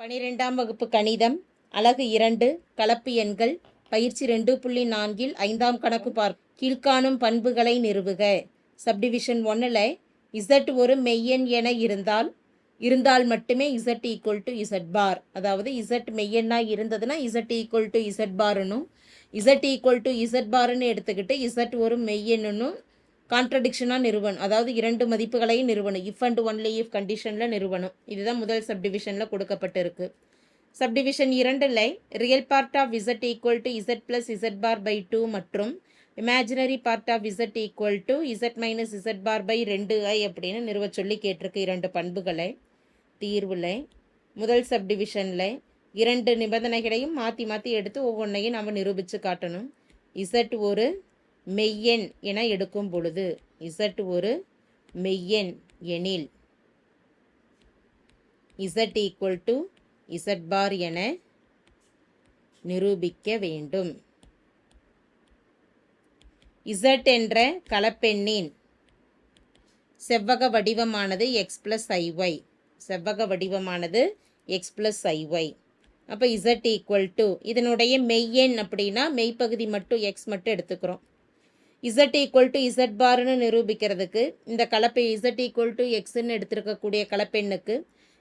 பனிரெண்டாம் வகுப்பு கணிதம் அலகு இரண்டு கலப்பு எண்கள் பயிற்சி ரெண்டு புள்ளி நான்கில் ஐந்தாம் கணக்கு பார். கீழ்காணும் பண்புகளை நிறுவுக. சப்டிவிஷன் ஒன்னில் இசட் ஒரு மெய்யெண் என இருந்தால் இருந்தால் மட்டுமே Z equal to Z bar அதாவது இசட் மெய்யெண்ணாக இருந்ததுன்னா இசட் ஈக்குவல் டு இசட் பார்னும் இசட் ஈக்குவல் டு இசட் பார்னு எடுத்துக்கிட்டு இசட் ஒரு மெய்யெண்ணும் கான்ட்ரடிக்ஷனாக நிறுவனம். அதாவது இரண்டு மதிப்புகளையும் நிறுவனம். இஃப் அண்ட் ஒன்லி இஃப் கண்டிஷனில் நிறுவனம். இதுதான் முதல் சப்டிவிஷனில் கொடுக்கப்பட்டிருக்கு. சப்டிவிஷன் இரண்டில் real part of Z equal to Z plus Z bar by two மற்றும் imaginary part of Z equal to Z minus Z bar by ரெண்டு ஐ அப்படின்னு நிறுவ சொல்லி கேட்டிருக்கு இரண்டு பண்புகளை. தீர்வில் முதல் சப்டிவிஷனில் இரண்டு நிபந்தனைகளையும் மாற்றி மாற்றி எடுத்து ஒவ்வொன்றையும் நம்ம நிரூபித்து காட்டணும். இசட் ஒரு மெய்யெண் என எடுக்கும் பொழுது இசட் ஒரு மெய்யெண் எனில். Z equal to Z bar என நிரூபிக்க வேண்டும். இசட் என்ற கலப்பெண்ணின் செவ்வக வடிவமானது எக்ஸ் ப்ளஸ் ஐஒய் செவ்வக வடிவமானது எக்ஸ் ப்ளஸ் ஐஒய் அப்போ இசட் ஈக்குவல் டு இதனுடைய மெய்யெண் அப்படின்னா மெய்ப்பகுதி மட்டும் எக்ஸ் மட்டும் எடுத்துக்கிறோம். இசட் ஈக்குவல் டு இசட் பார்னு நிரூபிக்கிறதுக்கு இந்த கலப்பை இசட் ஈக்குவல் டு எக்ஸ்ன்னு எடுத்திருக்கக்கூடிய கலப்பெண்ணுக்கு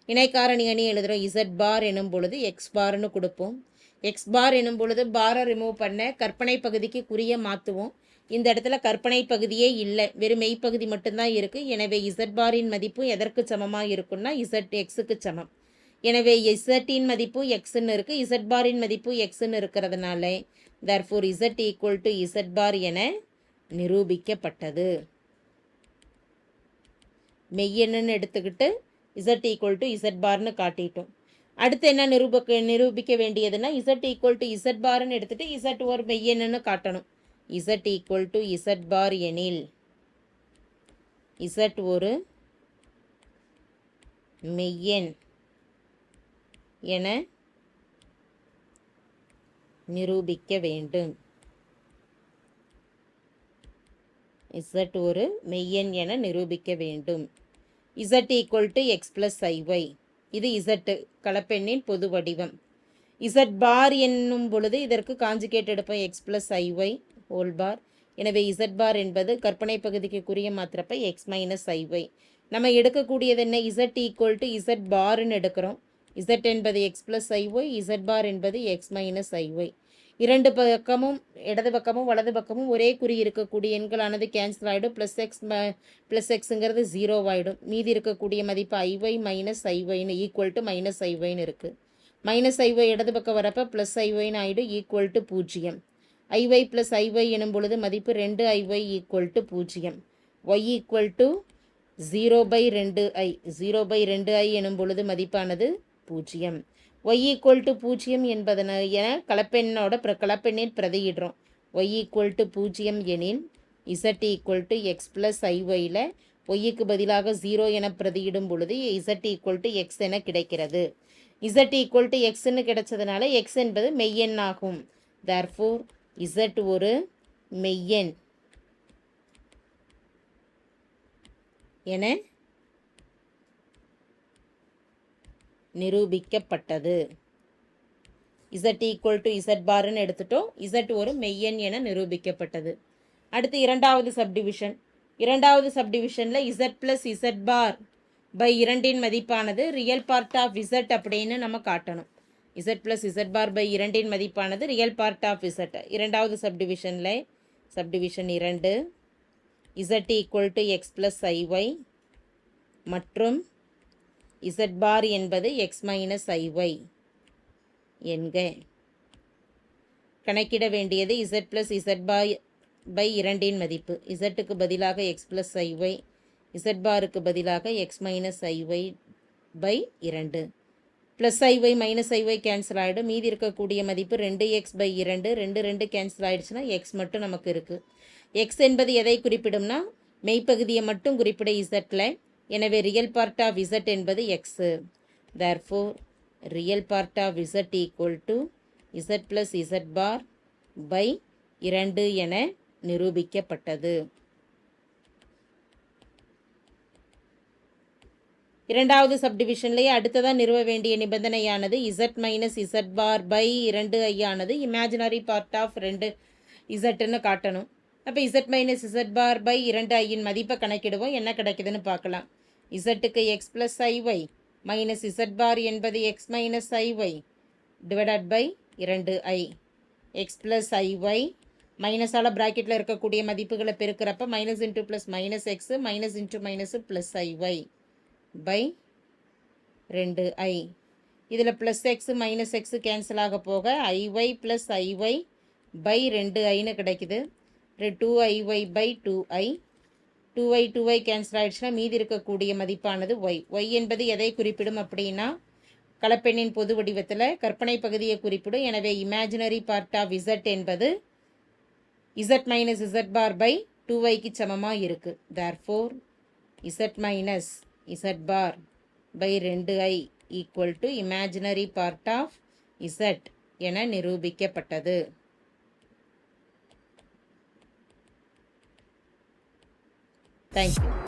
இணைக்காரணி அணி எழுதுகிறோம் இசட் பார் எனும் பொழுது எக்ஸ் பார்னு கொடுப்போம். எக்ஸ் பார் எனும் பொழுது பாரை ரிமூவ் பண்ண கற்பனை பகுதிக்கு குறிய மாற்றுவோம் இந்த இடத்துல கற்பனை பகுதியே இல்லை. வெறும் மெய்ப்பகுதி மட்டும்தான் இருக்குது எனவே இசட் பாரின் மதிப்பு எதற்கு சமமாக இருக்குன்னா இசட் எக்ஸுக்கு சமம். எனவே இசட்டின் மதிப்பு எக்ஸ்ன்னு இருக்குது இசட் பாரின் மதிப்பு எக்ஸ்ன்னு இருக்கிறதுனால therefore z equal to z bar என நிரூபிக்கப்பட்டது. மெய்யென்னு எடுத்துக்கிட்டு இசட் ஈக்குவல் டு இசட் பார்னு காட்டிட்டோம். அடுத்து என்ன நிரூபிக்க நிரூபிக்க வேண்டியதுன்னா இசட் ஈக்குவல் டு இசட் பார்னு எடுத்துட்டு இசட் ஒரு மெய்யென்னு காட்டணும். Z equal to Z bar எனில் இசட் ஒரு மெய்யெண் என நிரூபிக்க வேண்டும். இசட் ஒரு மெய்யன் என நிரூபிக்க வேண்டும். Z equal to X plus IY இது இசட்டு கலப்பெண்ணின் பொது வடிவம். இசட் பார் என்னும் பொழுது இதற்கு காஞ்சுகேட் எடுப்போம் X plus IY whole bar எனவே இசட் பார் என்பது கற்பனை பகுதிக்கு குறிய மாத்திரப்ப எக்ஸ் மைனஸ் ஐஒய் நம்ம எடுக்கக்கூடியது என்ன? இசட் ஈக்குவல் டு இசட் பார்னு எடுக்கிறோம். இசட் என்பது X plus IY Z bar என்பது எக்ஸ் மைனஸ் ஐஒய் இரண்டு பக்கமும் இடது பக்கமும் வலது பக்கமும் ஒரே குறி இருக்கக்கூடிய எண்களானது கேன்சல் ஆகிடும் ப்ளஸ் எக்ஸ் ப்ளஸ் எக்ஸுங்கிறது ஜீரோவாயிடும் மீதி இருக்கக்கூடிய மதிப்பு ஐஒய் மைனஸ் ஐஒய்னு ஈக்குவல் டு மைனஸ் ஐஒய்னு இருக்குது மைனஸ் ஐஒய் இடது பக்கம் வரப்போ ப்ளஸ் ஐஒய்னு ஆகிடும் ஈக்குவல் டு பூஜ்ஜியம். ஐஒய் ப்ளஸ் ஐஒய் எனும் பொழுது மதிப்பு ரெண்டு ஐஒய் ஈக்குவல் டு பூஜ்ஜியம். Y equal to zero by ரெண்டு ஐ ஜீரோ பை ரெண்டு ஐ எனும் பொழுது மதிப்பானது பூஜ்ஜியம். ஒய் ஈக்குவல் டு பூஜ்ஜியம் என்பதன என கலப்பெண்ணோட பிர கலப்பெண்ணில் பிரதியிடுறோம். ஒய் ஈக்குவல் டு பூஜ்ஜியம் எனில் Z equal to X plus ஐஒயில் ஒய்யுக்கு பதிலாக ஜீரோ என பிரதியிடும் பொழுது இசட் ஈக்குவல் டு எக்ஸ் என கிடைக்கிறது. இசட் ஈக்குவல் டு எக்ஸ்ன்னு கிடைச்சதுனால எக்ஸ் என்பது மெய்யெண் ஆகும். தர்ஃபோர் இசட் ஒரு மெய்யெண் என நிரூபிக்கப்பட்டது. இசட் ஈக்குவல் டு இசட் பார்னு எடுத்துட்டோம். இசட் ஒரு மெய்யன் என நிரூபிக்கப்பட்டது. அடுத்து இரண்டாவது சப்டிவிஷன் இரண்டாவது சப்டிவிஷனில் Z plus Z bar by இரண்டின் மதிப்பானது ரியல் பார்ட் ஆஃப் இசட் அப்படின்னு நம்ம காட்டணும். Z plus Z bar by இரண்டின் மதிப்பானது ரியல் பார்ட் ஆஃப் இசட் இரண்டாவது சப்டிவிஷனில் சப்டிவிஷன் இரண்டு. Z equal to X plus IY மற்றும் இசட் பார் என்பது எக்ஸ் மைனஸ் ஐஒய் என்க. கணக்கிட வேண்டியது Z plus Z bar by இரண்டின் மதிப்பு. இசட்டுக்கு பதிலாக எக்ஸ் ப்ளஸ் ஐஒய் இசட் பாருக்கு பதிலாக எக்ஸ் மைனஸ் ஐஒய் பை இரண்டு. Plus IY minus IY cancel ஆகிடும் மீதி இருக்கக்கூடிய மதிப்பு ரெண்டு எக்ஸ் பை இரண்டு. ரெண்டு ரெண்டு கேன்சல் ஆகிடுச்சுன்னா எக்ஸ் மட்டும் நமக்கு இருக்குது எக்ஸ் என்பது எதை குறிப்பிடும்னா மெய்ப்பகுதியை மட்டும் குறிப்பிட இசட்டில் எனவே ரியல் பார்ட் ஆஃப் இசட் என்பது X therefore real part of Z equal to Z plus Z bar by இரண்டு என நிரூபிக்கப்பட்டது. இரண்டாவது சப்டிவிஷன்லேயே அடுத்ததாக நிறுவ வேண்டிய நிபந்தனையானது Z minus Z bar by இரண்டு ஐ ஆனது இமேஜினரி பார்ட் ஆஃப் ரெண்டு இசட்டுன்னு காட்டணும். அப்போ Z minus Z bar by இரண்டு ஐயின் மதிப்பை கணக்கிடுவோம். என்ன கிடைக்குதுன்னு பார்க்கலாம். இசட்டுக்கு X plus IY minus Z bar என்பது X minus IY divided by இரண்டு ஐ எக்ஸ் ப்ளஸ் ஐஒய் மைனஸால் ப்ராக்கெட்டில் இருக்கக்கூடிய மதிப்புகளை பெருக்கிறப்ப minus into plus minus X minus into minus plus IY by ரெண்டு ஐ இதில் plus X minus X cancel ஆக போக ஐஒய் ப்ளஸ் ஐஒய் பை ரெண்டு ஐன்னு கிடைக்குது. Two I Y by two I two Y two Y cancel ஆகிடுச்சுன்னா மீதி இருக்கக்கூடிய மதிப்பானது ஒய் ஒய் என்பது எதை குறிப்பிடும் அப்படின்னா கலப்பெண்ணின் பொது வடிவத்தில் கற்பனை பகுதியை குறிப்பிடும். எனவே இமேஜினரி பார்ட் ஆஃப் இசட் என்பது Z minus Z bar by two ஒய்க்கு சமமாக இருக்குது therefore Z minus Z bar by ரெண்டு I equal to imaginary part of Z என நிரூபிக்கப்பட்டது. Thank you.